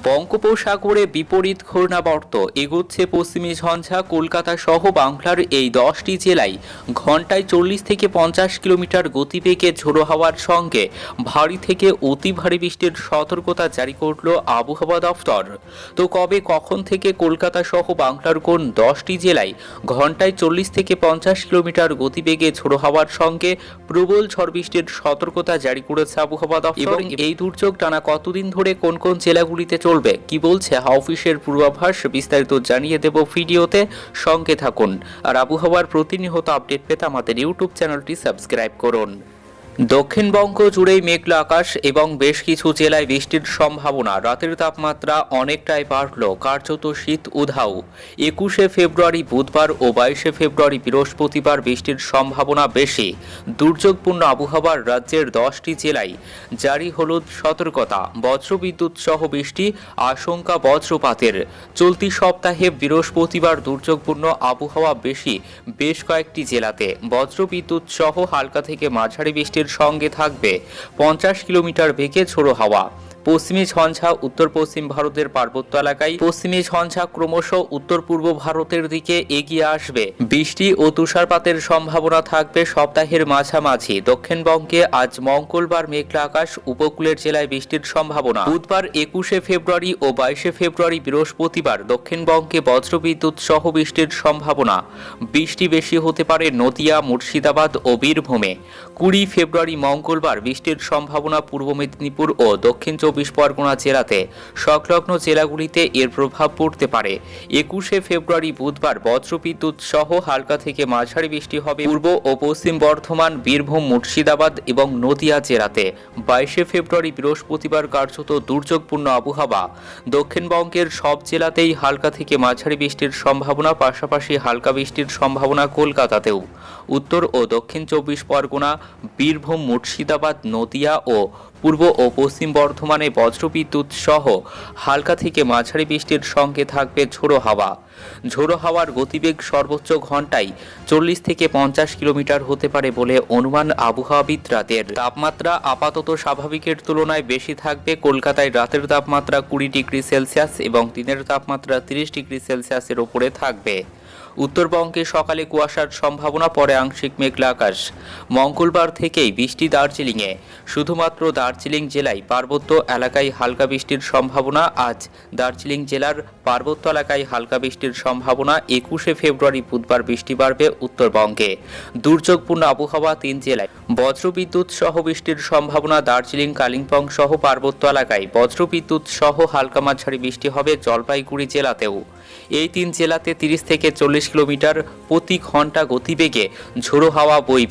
বঙ্গোপসাগরে বিপরীত ঘূর্ণাবর্ত এগোচ্ছে পশ্চিমী ঝঞ্ঝা কলকাতা সহ বাংলার এই দশটি জেলায় ঘন্টায় চল্লিশ থেকে পঞ্চাশ কিলোমিটার গতিবেগে ঝোড়ো হাওয়ার সঙ্গে ভারী থেকে অতি ভারী বৃষ্টির সতর্কতা জারি করল আবহাওয়া দফতর তো কবে কখন থেকে কলকাতা সহ বাংলার কোন দশটি জেলায় ঘন্টায় চল্লিশ থেকে পঞ্চাশ কিলোমিটার গতিবেগে ঝোড়ো হাওয়ার সঙ্গে প্রবল ঝড় বৃষ্টির সতর্কতা জারি করেছে আবহাওয়া দফতর এবং এই দুর্যোগ টানা কতদিন ধরে কোন কোন জেলাগুলিতে চলবে। কি বলছে অফিসের পূর্বাভাস বিস্তারিত জানিয়ে দেব ভিডিওতে। সঙ্গে থাকুন। আর আবহাওয়ার প্রতিনিয়ত আপডেট পেতে আমাদের ইউটিউব চ্যানেলটি সাবস্ক্রাইব করুন। দক্ষিণবঙ্গ জুড়েই মেঘলা আকাশ এবং বেশ কিছু জেলায় বৃষ্টির সম্ভাবনা। রাতের তাপমাত্রা অনেকটাই বাড়ল। কার্যত শীত উধাও। একুশে ফেব্রুয়ারি বুধবার ও বাইশে ফেব্রুয়ারি বৃহস্পতিবার বৃষ্টির সম্ভাবনা বেশি। দুর্যোগপূর্ণ আবহাওয়ার রাজ্যের দশটি জেলায় জারি হলুদ সতর্কতা, বজ্রবিদ্যুৎ সহ বৃষ্টি, আশঙ্কা বজ্রপাতের। চলতি সপ্তাহে বৃহস্পতিবার দুর্যোগপূর্ণ আবহাওয়া বেশি বেশ কয়েকটি জেলাতে। বজ্রবিদ্যুৎ সহ হালকা থেকে মাঝারি বৃষ্টির সঙ্গে থাকবে। পঞ্চাশ কিলোমিটার বেগে ঝোড়ো হাওয়া। পশ্চিমী ঝঞ্ঝা উত্তর পশ্চিম ভারতের পার্বত্য এলাকায়। পশ্চিমী ঝঞ্ঝা ক্রমশ উত্তর পূর্ব ভারতের দিকে এগিয়ে আসবে। বৃষ্টি ও তুষারপাতের সম্ভাবনা থাকবে সপ্তাহের মাঝামাঝি। দক্ষিণবঙ্গে আজ মঙ্গলবার মেঘলা আকাশ, উপকূলের জেলায় বৃষ্টির সম্ভাবনা। বুধবার একুশে ফেব্রুয়ারি ও বাইশে ফেব্রুয়ারি বৃহস্পতিবার দক্ষিণবঙ্গে বজ্রবিদ্যুৎ সহ বৃষ্টির সম্ভাবনা। বৃষ্টি বেশি হতে পারে নদিয়া, মুর্শিদাবাদ ও বীরভূমে। কুড়ি ফেব্রুয়ারি মঙ্গলবার বৃষ্টির সম্ভাবনা পূর্ব মেদিনীপুর ও দক্ষিণ চব্বিশ পরগনা জেলাতে সংলগ্ন জেলাগুলিতে এর প্রভাব পড়তে পারে। একুশে ফেব্রুয়ারি বুধবার বজ্রবিদ্যুৎ সহ হালকা থেকে মাঝারি বৃষ্টি হবে পূর্ব ও পশ্চিম বর্ধমান, বীরভূম, মুর্শিদাবাদ এবং নদিয়া জেলাতে। বাইশে ফেব্রুয়ারি বৃহস্পতিবার কার্যত দুর্যোগপূর্ণ আবহাওয়া। দক্ষিণবঙ্গের সব জেলাতেই হালকা থেকে মাঝারি বৃষ্টির সম্ভাবনা, পাশাপাশি হালকা বৃষ্টির সম্ভাবনা কলকাতাতেও। উত্তর ও দক্ষিণ চব্বিশ পরগনা, বীরভূম, মুর্শিদাবাদ, নদিয়া ও পূর্ব ও পশ্চিম বর্ধমানে বজ্রবিদ্যুৎ সহ হালকা থেকে মাঝারি বৃষ্টির সঙ্গে থাকবে ঝোড়ো হাওয়া। ঝোড়ো হাওয়ার গতিবেগ সর্বোচ্চ ঘন্টায় চল্লিশ থেকে পঞ্চাশ কিলোমিটার হতে পারে বলে অনুমান আবহাওয়াবিদরাদের। তাপমাত্রা আপাতত স্বাভাবিকের তুলনায় বেশি থাকবে কলকাতায় রাতের তাপমাত্রা কুড়ি ডিগ্রি সেলসিয়াস এবং দিনের তাপমাত্রা তিরিশ ডিগ্রি সেলসিয়াসের ওপরে থাকবে। উত্তরবঙ্গে সকালে কুয়াশার সম্ভাবনা পরে আংশিক মেঘলা আকাশ। মঙ্গলবার থেকেই বৃষ্টি দার্জিলিংয়ে। শুধুমাত্র দার্জিলিং জেলায় পার্বত্য এলাকায় হালকা বৃষ্টির সম্ভাবনা। আজ দার্জিলিং জেলার পার্বত্য এলাকায় হালকা বৃষ্টির সম্ভাবনা। একুশে ফেব্রুয়ারি বুধবার বৃষ্টি বাড়বে উত্তরবঙ্গে। দুর্যোগপূর্ণ আবহাওয়া তিন জেলায়। বজ্রবিদ্যুৎ সহ বৃষ্টির সম্ভাবনা দার্জিলিং, কালিম্পং সহ পার্বত্য এলাকায়। বজ্রবিদ্যুৎ সহ হালকা মাঝারি বৃষ্টি হবে জলপাইগুড়ি জেলাতেও। এই তিন জেলাতে তিরিশ থেকে চল্লিশ কিলোমিটার প্রতি ঘণ্টা গতিবেগে ঝোড়ো হাওয়া বইবে।